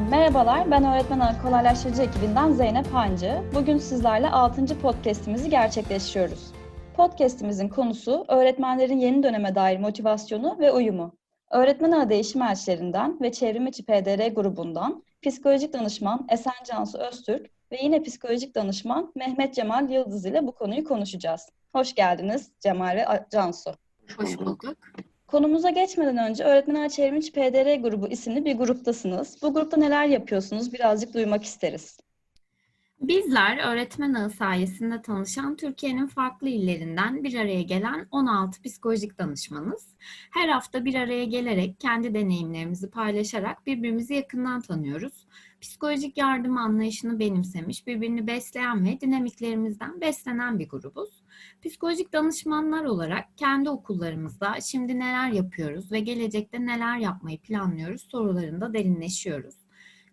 Merhabalar, ben Öğretmen Kolaylaştırıcı ekibinden Zeynep Hancı. Bugün sizlerle 6. podcast'imizi gerçekleştiriyoruz. Podcast'imizin konusu öğretmenlerin yeni döneme dair motivasyonu ve uyumu. Öğretmen Ağı Değişim Elçilerinden ve Çevrimiçi PDR grubundan psikolojik danışman Esen Cansu Öztürk ve yine psikolojik danışman Mehmet Cemal Yıldız ile bu konuyu konuşacağız. Hoş geldiniz Cemal ve Cansu. Hoş bulduk. Konumuza geçmeden önce Öğretmenler Çevrimiçi PDR grubu isimli bir gruptasınız. Bu grupta neler yapıyorsunuz birazcık duymak isteriz. Bizler öğretmen ağı sayesinde tanışan Türkiye'nin farklı illerinden bir araya gelen 16 psikolojik danışmanız. Her hafta bir araya gelerek kendi deneyimlerimizi paylaşarak birbirimizi yakından tanıyoruz. Psikolojik yardım anlayışını benimsemiş, birbirini besleyen ve dinamiklerimizden beslenen bir grubuz. Psikolojik danışmanlar olarak kendi okullarımızda şimdi neler yapıyoruz ve gelecekte neler yapmayı planlıyoruz sorularında derinleşiyoruz.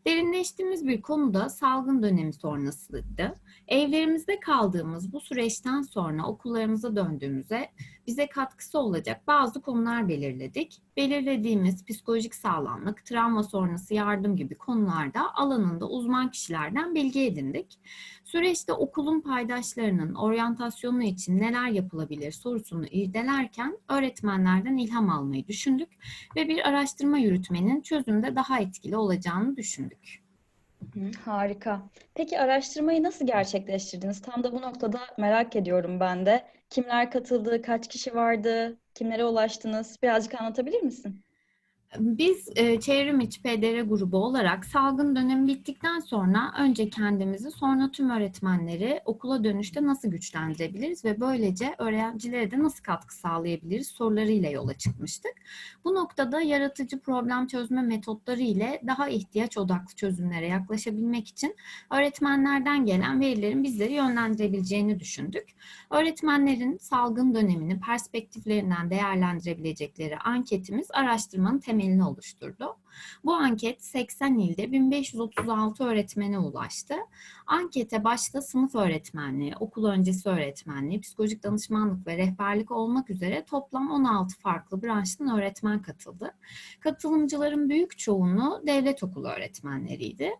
Derinleştiğimiz bir konuda salgın dönemi sonrasıydı. Evlerimizde kaldığımız bu süreçten sonra okullarımıza döndüğümüzde bize katkısı olacak bazı konular belirledik. Belirlediğimiz psikolojik sağlamlık, travma sonrası yardım gibi konularda alanında uzman kişilerden bilgi edindik. Süreçte okulun paydaşlarının oryantasyonu için neler yapılabilir sorusunu irdelerken öğretmenlerden ilham almayı düşündük ve bir araştırma yürütmenin çözümde daha etkili olacağını düşündük. Harika. Peki araştırmayı nasıl gerçekleştirdiniz? Tam da bu noktada merak ediyorum ben de. Kimler katıldı, kaç kişi vardı, kimlere ulaştınız? Birazcık anlatabilir misin? Biz e, Çevrim İçi PDR grubu olarak salgın dönemi bittikten sonra önce kendimizi sonra tüm öğretmenleri okula dönüşte nasıl güçlendirebiliriz ve böylece öğrencilere de nasıl katkı sağlayabiliriz sorularıyla yola çıkmıştık. Bu noktada yaratıcı problem çözme metotları ile daha ihtiyaç odaklı çözümlere yaklaşabilmek için öğretmenlerden gelen verilerin bizleri yönlendirebileceğini düşündük. Öğretmenlerin salgın dönemini perspektiflerinden değerlendirebilecekleri anketimiz araştırmanın temelini oluşturdu. Bu anket 80 ilde 1536 öğretmene ulaştı. Ankete başta sınıf öğretmenliği, okul öncesi öğretmenliği, psikolojik danışmanlık ve rehberlik olmak üzere toplam 16 farklı branştan öğretmen katıldı. Katılımcıların büyük çoğunluğu devlet okulu öğretmenleriydi.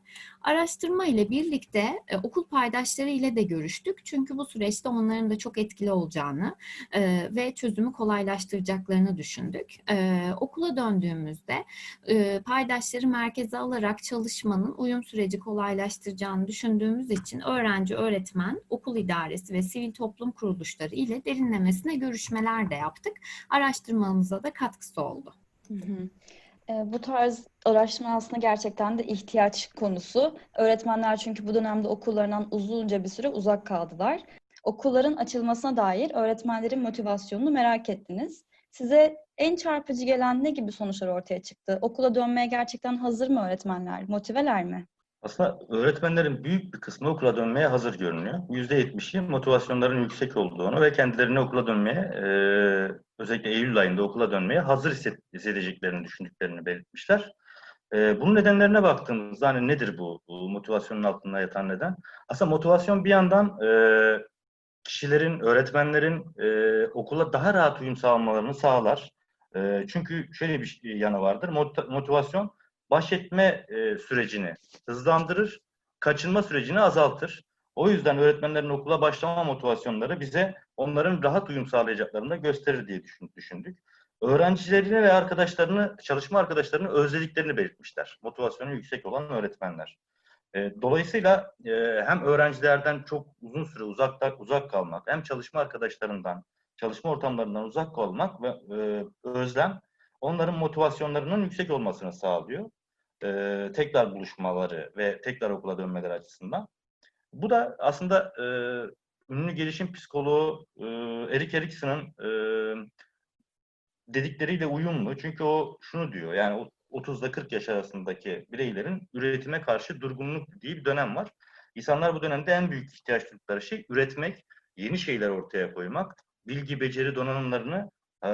Araştırma ile birlikte e, okul paydaşları ile de görüştük. Çünkü bu süreçte onların da çok etkili olacağını e, ve çözümü kolaylaştıracaklarını düşündük. E, okula döndüğümüzde e, paydaşları merkeze alarak çalışmanın uyum süreci kolaylaştıracağını düşündüğümüz için öğrenci, öğretmen, okul idaresi ve sivil toplum kuruluşları ile derinlemesine görüşmeler de yaptık. Araştırmamıza da katkısı oldu. Hı hı. E, bu tarz araştırma aslında gerçekten de ihtiyaç konusu. Öğretmenler çünkü bu dönemde okullarından uzunca bir süre uzak kaldılar. Okulların açılmasına dair öğretmenlerin motivasyonunu merak ettiniz. Size en çarpıcı gelen ne gibi sonuçlar ortaya çıktı? Okula dönmeye gerçekten hazır mı öğretmenler? Motiveler mi? Aslında öğretmenlerin büyük bir kısmı okula dönmeye hazır görünüyor. %70'i motivasyonların yüksek olduğunu ve kendilerini okula dönmeye, e, özellikle Eylül ayında okula dönmeye hazır hisset- hissedeceklerini düşündüklerini belirtmişler. E, bunun nedenlerine baktığımızda hani nedir bu, bu motivasyonun altında yatan neden? Aslında motivasyon bir yandan e, kişilerin, öğretmenlerin e, okula daha rahat uyum sağlamalarını sağlar. E, çünkü şöyle bir şey- yanı vardır. Mot- motivasyon baş etme e, sürecini hızlandırır, kaçınma sürecini azaltır. O yüzden öğretmenlerin okula başlama motivasyonları bize onların rahat uyum sağlayacaklarını da gösterir diye düşün- düşündük. Öğrencilerini ve arkadaşlarını, çalışma arkadaşlarını özlediklerini belirtmişler. Motivasyonu yüksek olan öğretmenler. E, Dolayısıyla e, hem öğrencilerden çok uzun süre uzakta uzak kalmak, hem çalışma arkadaşlarından, çalışma ortamlarından uzak kalmak ve e, özlem onların motivasyonlarının yüksek olmasını sağlıyor. E, tekrar buluşmaları ve tekrar okula dönmeleri açısından. Bu da aslında e, ünlü gelişim psikoloğu e, Erik Erikson'un e, dedikleriyle uyumlu. Çünkü o şunu diyor, yani o 30'da 40 yaş arasındaki bireylerin üretime karşı durgunluk diye bir dönem var. İnsanlar bu dönemde en büyük ihtiyaç duydukları şey üretmek, yeni şeyler ortaya koymak, bilgi, beceri donanımlarını e,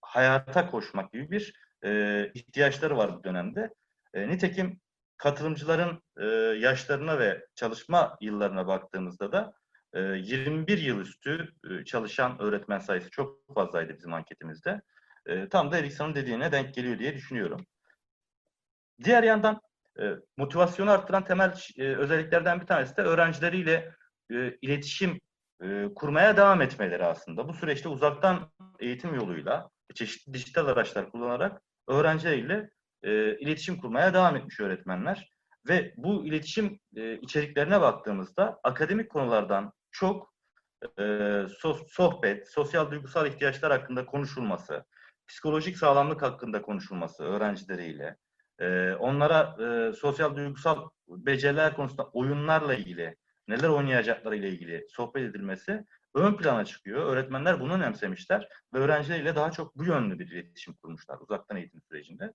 hayata koşmak gibi bir e, ihtiyaçları var bu dönemde. E, nitekim katılımcıların e, yaşlarına ve çalışma yıllarına baktığımızda da e, 21 yıl üstü e, çalışan öğretmen sayısı çok fazlaydı bizim anketimizde. E, tam da Erikson'un dediğine denk geliyor diye düşünüyorum. Diğer yandan E, motivasyonu arttıran temel e, özelliklerden bir tanesi de öğrencileriyle e, iletişim e, kurmaya devam etmeleri aslında. Bu süreçte uzaktan eğitim yoluyla çeşitli dijital araçlar kullanarak öğrencileriyle e, iletişim kurmaya devam etmiş öğretmenler. Ve bu iletişim e, içeriklerine baktığımızda akademik konulardan çok e, so- sohbet, sosyal duygusal ihtiyaçlar hakkında konuşulması, psikolojik sağlamlık hakkında konuşulması öğrencileriyle, e, onlara e, sosyal duygusal beceriler konusunda oyunlarla ilgili, neler oynayacakları ile ilgili sohbet edilmesi ön plana çıkıyor. Öğretmenler bunu önemsemişler ve öğrencileriyle daha çok bu yönlü bir iletişim kurmuşlar uzaktan eğitim sürecinde.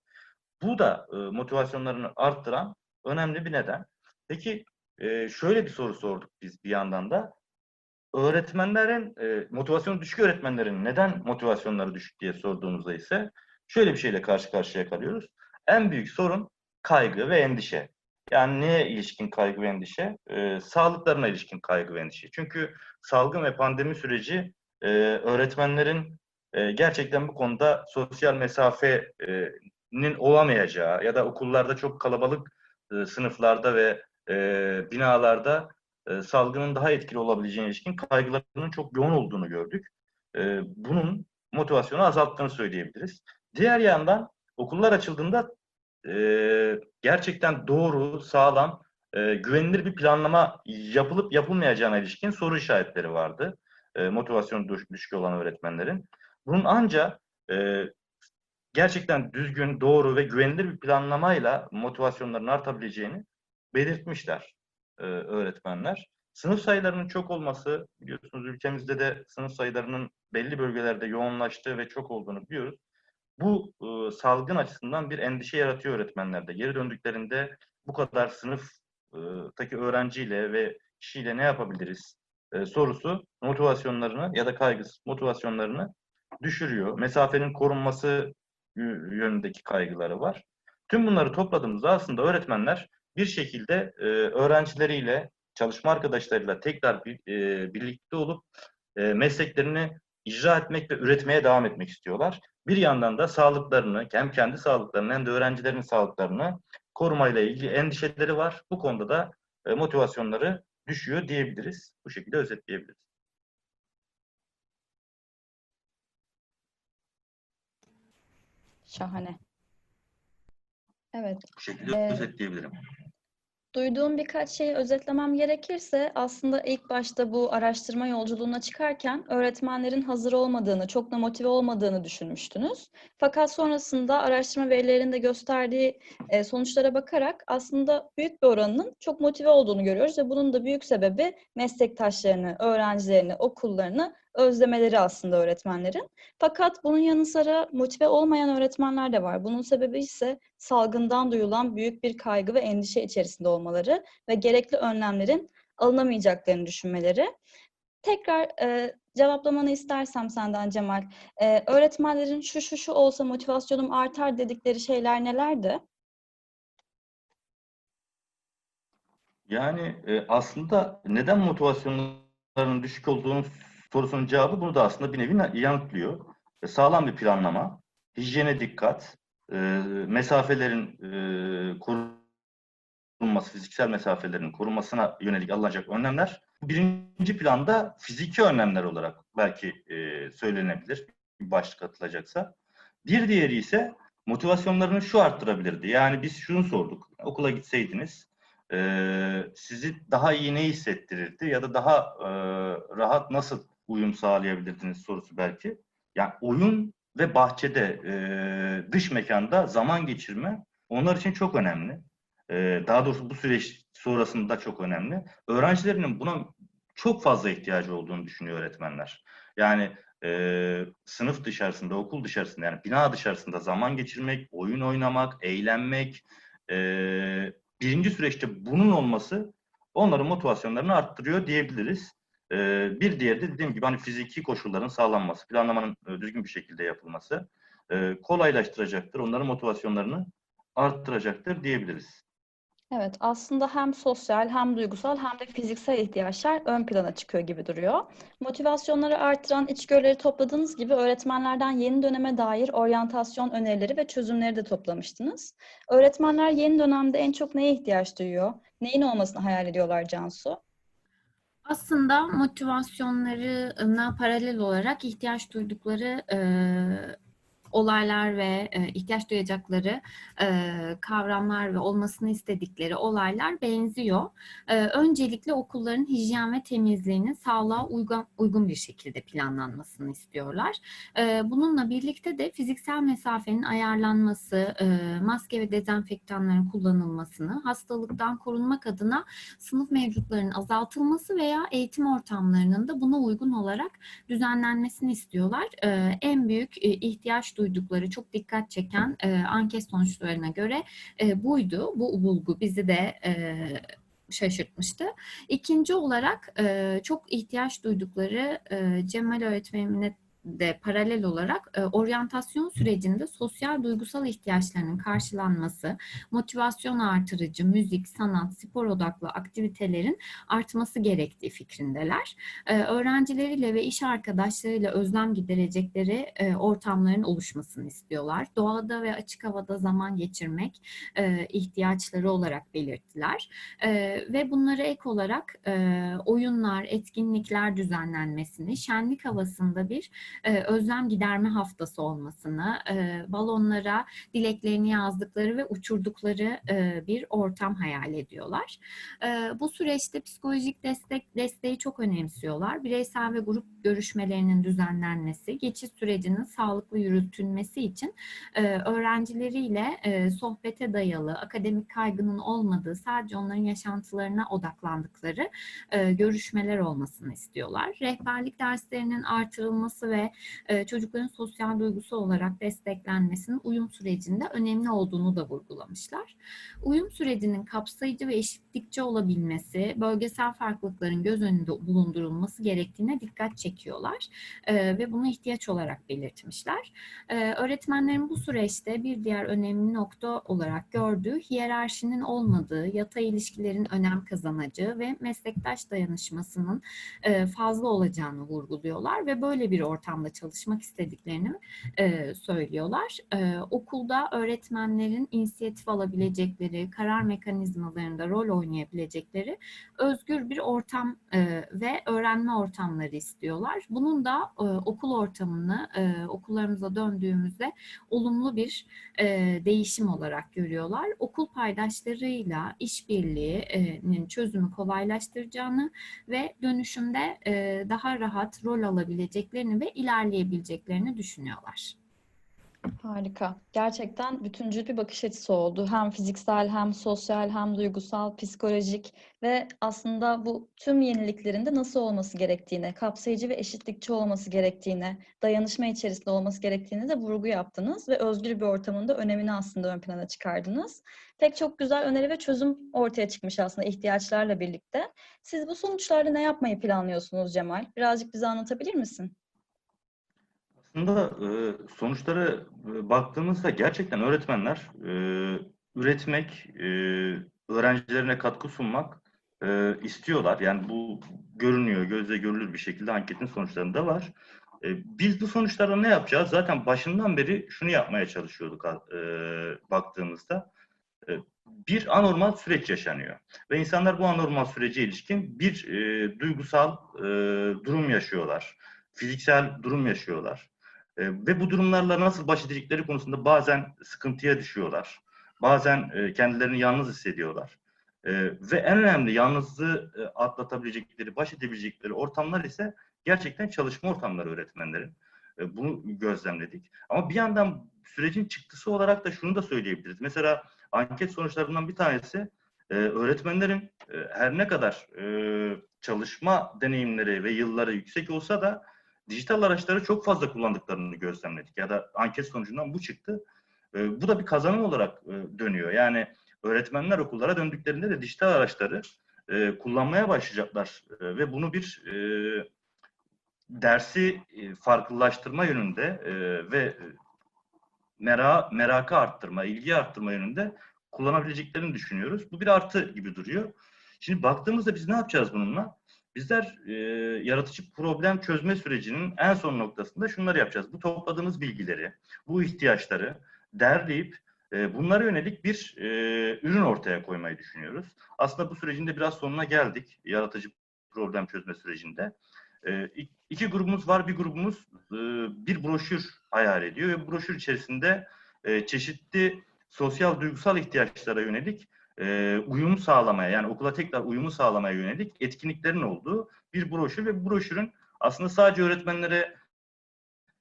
Bu da e, motivasyonlarını arttıran önemli bir neden. Peki e, şöyle bir soru sorduk biz bir yandan da. Öğretmenlerin, e, motivasyonu düşük öğretmenlerin neden motivasyonları düşük diye sorduğumuzda ise şöyle bir şeyle karşı karşıya kalıyoruz. En büyük sorun kaygı ve endişe. Yani neye ilişkin kaygı ve endişe? E, sağlıklarına ilişkin kaygı ve endişe. Çünkü salgın ve pandemi süreci e, öğretmenlerin e, gerçekten bu konuda sosyal mesafenin olamayacağı ya da okullarda çok kalabalık e, sınıflarda ve e, binalarda e, salgının daha etkili olabileceğine ilişkin kaygılarının çok yoğun olduğunu gördük. E, bunun motivasyonu azalttığını söyleyebiliriz. Diğer yandan okullar açıldığında e, gerçekten doğru, sağlam, e, güvenilir bir planlama yapılıp yapılmayacağına ilişkin soru işaretleri vardı. E, motivasyonu düş- düşük olan öğretmenlerin. Bunun ancak e, gerçekten düzgün, doğru ve güvenilir bir planlamayla motivasyonların artabileceğini belirtmişler e, öğretmenler. Sınıf sayılarının çok olması, biliyorsunuz ülkemizde de sınıf sayılarının belli bölgelerde yoğunlaştığı ve çok olduğunu biliyoruz. Bu e, salgın açısından bir endişe yaratıyor öğretmenlerde. Geri döndüklerinde bu kadar sınıftaki öğrenciyle ve kişiyle ne yapabiliriz e, sorusu motivasyonlarını ya da kaygısı motivasyonlarını düşürüyor. Mesafenin korunması yönündeki kaygıları var. Tüm bunları topladığımızda aslında öğretmenler bir şekilde e, öğrencileriyle, çalışma arkadaşlarıyla tekrar bir, e, birlikte olup e, mesleklerini icra etmek ve üretmeye devam etmek istiyorlar. Bir yandan da sağlıklarını, hem kendi sağlıklarını hem de öğrencilerin sağlıklarını korumayla ilgili endişeleri var. Bu konuda da e, motivasyonları düşüyor diyebiliriz. Bu şekilde özetleyebiliriz. Şahane. Evet. Bu şekilde Ee, özetleyebilirim. Duyduğum birkaç şeyi özetlemem gerekirse aslında ilk başta bu araştırma yolculuğuna çıkarken öğretmenlerin hazır olmadığını, çok da motive olmadığını düşünmüştünüz. Fakat sonrasında araştırma verilerinin de gösterdiği e, sonuçlara bakarak aslında büyük bir oranının çok motive olduğunu görüyoruz ve bunun da büyük sebebi meslektaşlarını, öğrencilerini, okullarını özlemeleri aslında öğretmenlerin. Fakat bunun yanı sıra motive olmayan öğretmenler de var. Bunun sebebi ise salgından duyulan büyük bir kaygı ve endişe içerisinde olmaları ve gerekli önlemlerin alınamayacaklarını düşünmeleri. Tekrar e, cevaplamanı istersem senden Cemal. E, öğretmenlerin şu şu şu olsa motivasyonum artar dedikleri şeyler nelerdi? Yani e, aslında neden motivasyonların düşük olduğunu sorusunun cevabı bunu da aslında bir nevi yanıtlıyor. E, sağlam bir planlama, hijyene dikkat, e, mesafelerin e, korunması, fiziksel mesafelerin korunmasına yönelik alınacak önlemler. Birinci planda fiziki önlemler olarak belki e, söylenebilir, bir başlık atılacaksa. Bir diğeri ise motivasyonlarını şu arttırabilirdi. Yani biz şunu sorduk, okula gitseydiniz, e, sizi daha iyi ne hissettirirdi ya da daha e, rahat nasıl uyum sağlayabilirdiniz sorusu belki. Yani oyun ve bahçede, e, dış mekanda zaman geçirme onlar için çok önemli. E, daha doğrusu bu süreç sonrasında çok önemli. Öğrencilerinin buna çok fazla ihtiyacı olduğunu düşünüyor öğretmenler. Yani e, sınıf dışarısında, okul dışarısında yani bina dışarısında zaman geçirmek, oyun oynamak, eğlenmek, e, birinci süreçte bunun olması onların motivasyonlarını arttırıyor diyebiliriz. Ee, bir diğeri de dediğim gibi hani fiziki koşulların sağlanması, planlamanın e, düzgün bir şekilde yapılması e, kolaylaştıracaktır. Onların motivasyonlarını arttıracaktır diyebiliriz. Evet, aslında hem sosyal hem duygusal hem de fiziksel ihtiyaçlar ön plana çıkıyor gibi duruyor. Motivasyonları artıran içgörüleri topladığınız gibi öğretmenlerden yeni döneme dair oryantasyon önerileri ve çözümleri de toplamıştınız. Öğretmenler yeni dönemde en çok neye ihtiyaç duyuyor? Neyin olmasını hayal ediyorlar Cansu? Aslında motivasyonlarına paralel olarak ihtiyaç duydukları olaylar ve e, ihtiyaç duyacakları e, kavramlar ve olmasını istedikleri olaylar benziyor. E, öncelikle okulların hijyen ve temizliğinin sağlığa uygun, uygun bir şekilde planlanmasını istiyorlar. Bununla birlikte de fiziksel mesafenin ayarlanması, maske ve dezenfektanların kullanılmasını, hastalıktan korunmak adına sınıf mevcutlarının azaltılması veya eğitim ortamlarının da buna uygun olarak düzenlenmesini istiyorlar. En büyük ihtiyaç duydukları çok dikkat çeken e, anket sonuçlarına göre e, buydu. Bu bulgu bizi de e, şaşırtmıştı. İkinci olarak e, çok ihtiyaç duydukları e, Cemal öğretmenine de paralel olarak e, oryantasyon sürecinde sosyal duygusal ihtiyaçlarının karşılanması, motivasyon artırıcı müzik, sanat, spor odaklı aktivitelerin artması gerektiği fikrindeler. E, öğrencileriyle ve iş arkadaşlarıyla özlem giderecekleri e, ortamların oluşmasını istiyorlar. Doğada ve açık havada zaman geçirmek e, ihtiyaçları olarak belirttiler. E, ve bunlara ek olarak e, oyunlar, etkinlikler düzenlenmesini, şenlik havasında bir e, özlem giderme haftası olmasını, e, balonlara dileklerini yazdıkları ve uçurdukları e, bir ortam hayal ediyorlar. Bu süreçte psikolojik destek desteği çok önemsiyorlar. Bireysel ve grup görüşmelerinin düzenlenmesi, geçiş sürecinin sağlıklı yürütülmesi için e, öğrencileriyle e, sohbete dayalı, akademik kaygının olmadığı, sadece onların yaşantılarına odaklandıkları e, görüşmeler olmasını istiyorlar. Rehberlik derslerinin artırılması ve e, çocukların sosyal duygusu olarak desteklenmesinin uyum sürecinde önemli olduğunu da vurgulamışlar. Uyum sürecinin kapsayıcı ve eşitlikçi olabilmesi, bölgesel farklılıkların göz önünde bulundurulması gerektiğine dikkat çekiyorlar e, ve bunu ihtiyaç olarak belirtmişler. E, öğretmenlerin bu süreçte bir diğer önemli nokta olarak gördüğü hiyerarşinin olmadığı, yatay ilişkilerin önem kazanacağı ve meslektaş dayanışmasının e, fazla olacağını vurguluyorlar ve böyle bir ortamda çalışmak istediklerini e, söylüyorlar. E, okulda öğretmenlerin inisiyatif alabilecekleri, karar mekanizmalarında rol oynayabilecekleri özgür bir ortam e, ve öğrenme ortamları istiyorlar. Bunun da e, okul ortamını e, okullarımıza döndüğümüzde olumlu bir e, değişim olarak görüyorlar. Okul paydaşlarıyla işbirliğinin çözümü kolaylaştıracağını ve dönüşümde e, daha rahat rol alabileceklerini ve ilerleyebileceklerini düşünüyorlar. Harika. Gerçekten bütüncül bir bakış açısı oldu. Hem fiziksel, hem sosyal, hem duygusal, psikolojik ve aslında bu tüm yeniliklerin de nasıl olması gerektiğine, kapsayıcı ve eşitlikçi olması gerektiğine, dayanışma içerisinde olması gerektiğine de vurgu yaptınız ve özgür bir ortamın da önemini aslında ön plana çıkardınız. Pek çok güzel öneri ve çözüm ortaya çıkmış aslında ihtiyaçlarla birlikte. Siz bu sonuçlarda ne yapmayı planlıyorsunuz Cemal? Birazcık bize anlatabilir misin? Aslında e, sonuçlara e, baktığımızda gerçekten öğretmenler e, üretmek, e, öğrencilerine katkı sunmak e, istiyorlar. Yani bu görünüyor, gözle görülür bir şekilde anketin sonuçlarında var. E, biz bu sonuçlarla ne yapacağız? Zaten başından beri şunu yapmaya çalışıyorduk e, baktığımızda. E, bir anormal süreç yaşanıyor. Ve insanlar bu anormal sürece ilişkin bir e, duygusal e, durum yaşıyorlar. Fiziksel durum yaşıyorlar. E, ve bu durumlarla nasıl baş edecekleri konusunda bazen sıkıntıya düşüyorlar. Bazen e, kendilerini yalnız hissediyorlar. E, ve en önemli yalnızlığı e, atlatabilecekleri, baş edebilecekleri ortamlar ise gerçekten çalışma ortamları öğretmenlerin. E, bunu gözlemledik. Ama bir yandan sürecin çıktısı olarak da şunu da söyleyebiliriz. Mesela anket sonuçlarından bir tanesi e, öğretmenlerin her ne kadar çalışma deneyimleri ve yılları yüksek olsa da dijital araçları çok fazla kullandıklarını gözlemledik. Ya da anket sonucundan bu çıktı. E, bu da bir kazanım olarak e, dönüyor. Yani öğretmenler okullara döndüklerinde de dijital araçları e, kullanmaya başlayacaklar. E, ve bunu bir e, dersi e, farklılaştırma yönünde e, ve mera, merakı arttırma, ilgi arttırma yönünde kullanabileceklerini düşünüyoruz. Bu bir artı gibi duruyor. Şimdi baktığımızda biz ne yapacağız bununla? Bizler e, yaratıcı problem çözme sürecinin en son noktasında şunları yapacağız. Bu topladığımız bilgileri, bu ihtiyaçları derleyip e, bunlara yönelik bir e, ürün ortaya koymayı düşünüyoruz. Aslında bu sürecin de biraz sonuna geldik. Yaratıcı problem çözme sürecinde. E, iki grubumuz var. Bir grubumuz e, bir broşür hayal ediyor ve broşür içerisinde e, çeşitli sosyal duygusal ihtiyaçlara yönelik e, uyum sağlamaya yani okula tekrar uyumu sağlamaya yönelik etkinliklerin olduğu bir broşür ve broşürün aslında sadece öğretmenlere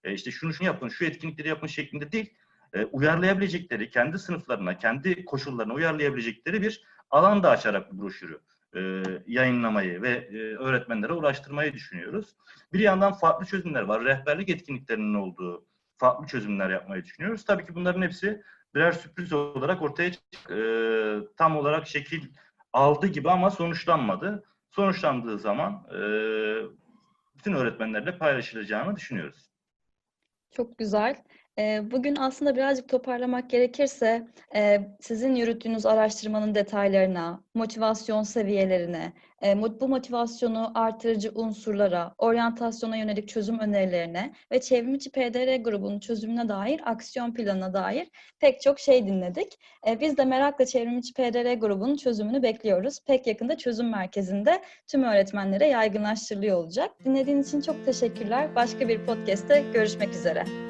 e, işte şunu şunu yapın, şu etkinlikleri yapın şeklinde değil, e, uyarlayabilecekleri, kendi sınıflarına, kendi koşullarına uyarlayabilecekleri bir alan da açarak bu broşürü e, yayınlamayı ve e, öğretmenlere ulaştırmayı düşünüyoruz. Bir yandan farklı çözümler var. Rehberlik etkinliklerinin olduğu farklı çözümler yapmayı düşünüyoruz. Tabii ki bunların hepsi birer sürpriz olarak ortaya çık- e, tam olarak şekil aldı gibi ama sonuçlanmadı. Sonuçlandığı zaman e, bütün öğretmenlerle paylaşılacağını düşünüyoruz. Çok güzel. Bugün aslında birazcık toparlamak gerekirse sizin yürüttüğünüz araştırmanın detaylarına, motivasyon seviyelerine, bu motivasyonu artırıcı unsurlara, oryantasyona yönelik çözüm önerilerine ve çevrimiçi PDR grubunun çözümüne dair aksiyon planına dair pek çok şey dinledik. Biz de merakla çevrimiçi PDR grubunun çözümünü bekliyoruz. Pek yakında çözüm merkezinde tüm öğretmenlere yaygınlaştırılıyor olacak. Dinlediğiniz için çok teşekkürler. Başka bir podcast'te görüşmek üzere.